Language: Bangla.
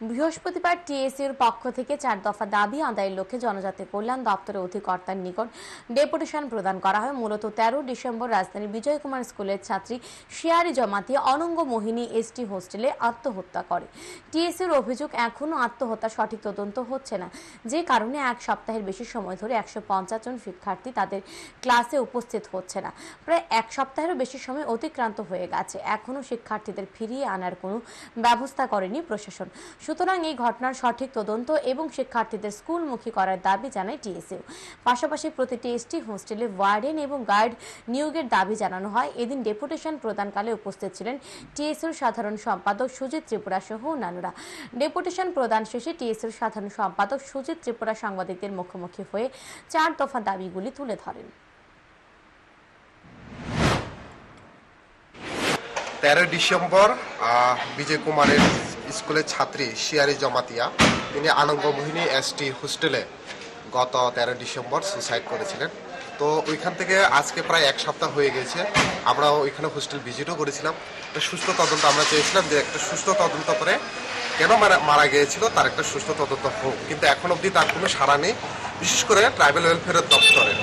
বৃহস্পতিবার টিএসইউর পক্ষ থেকে চার দফা দাবি আদায়ের লক্ষ্যে জনজাতি কল্যাণ দপ্তরের অধিকর্তার নিকট ডেপুটেশন প্রদান করা হয়। মূলত তেরো ডিসেম্বর রাজধানীর বিজয় কুমার স্কুলের ছাত্রী শিয়ারি জমাতি অনঙ্গ মোহিনী এসটি হোস্টেলে আত্মহত্যা করে। টিএসইউর অভিযোগ, এখনও আত্মহত্যা সঠিক তদন্ত হচ্ছে না। যে কারণে এক সপ্তাহের বেশি সময় ধরে একশো পঞ্চাশ জন শিক্ষার্থী তাদের ক্লাসে উপস্থিত হচ্ছে না। প্রায় এক সপ্তাহেরও বেশি সময় অতিক্রান্ত হয়ে গেছে। এখনও শিক্ষার্থীদের ফিরিয়ে আনার কোনো ব্যবস্থা করেনি প্রশাসন। সুতরাং এই ঘটনার সঠিক তদন্ত এবং শিক্ষার্থীদের স্কুলমুখী করার দাবি জানায় টিএসইউ। পাশাপাশি প্রতিটি এসটি হোস্টেলে ওয়ার্ডেন এবং গার্ড নিয়োগের দাবি জানানো হয়। এদিন ডেপুটেশন প্রদানকালে উপস্থিত ছিলেন টিএসইউর সাধারণ সম্পাদক সুজিত ত্রিপুরা সহ অন্যান্যরা। ডেপুটেশন প্রদান শেষে টিএসইউর সাধারণ সম্পাদক সুজিত ত্রিপুরা সাংবাদিকদের মুখোমুখি হয়ে চার দফা দাবিগুলি তুলে ধরেন। তেরো ডিসেম্বর বিজয় কুমারের স্কুলের ছাত্রী শিয়ারি জমাতিয়া, তিনি আনন্দ মোহিনী এসটি হোস্টেলে গত তেরো ডিসেম্বর সুসাইড করেছিলেন। তো ওইখান থেকে আজকে প্রায় এক সপ্তাহ হয়ে গেছে আমরা ওইখানে হোস্টেল ভিজিটও করেছিলাম। একটা সুস্থ তদন্ত আমরা চেয়েছিলাম যে একটা সুস্থ তদন্ত করে কেন মারা মারা গিয়েছিল, তার একটা সুস্থ তদন্ত হোক। কিন্তু এখন অবধি তার কোনো সাড়া নেই, বিশেষ করে ট্রাইবেল ওয়েলফেয়ারের দপ্তরে।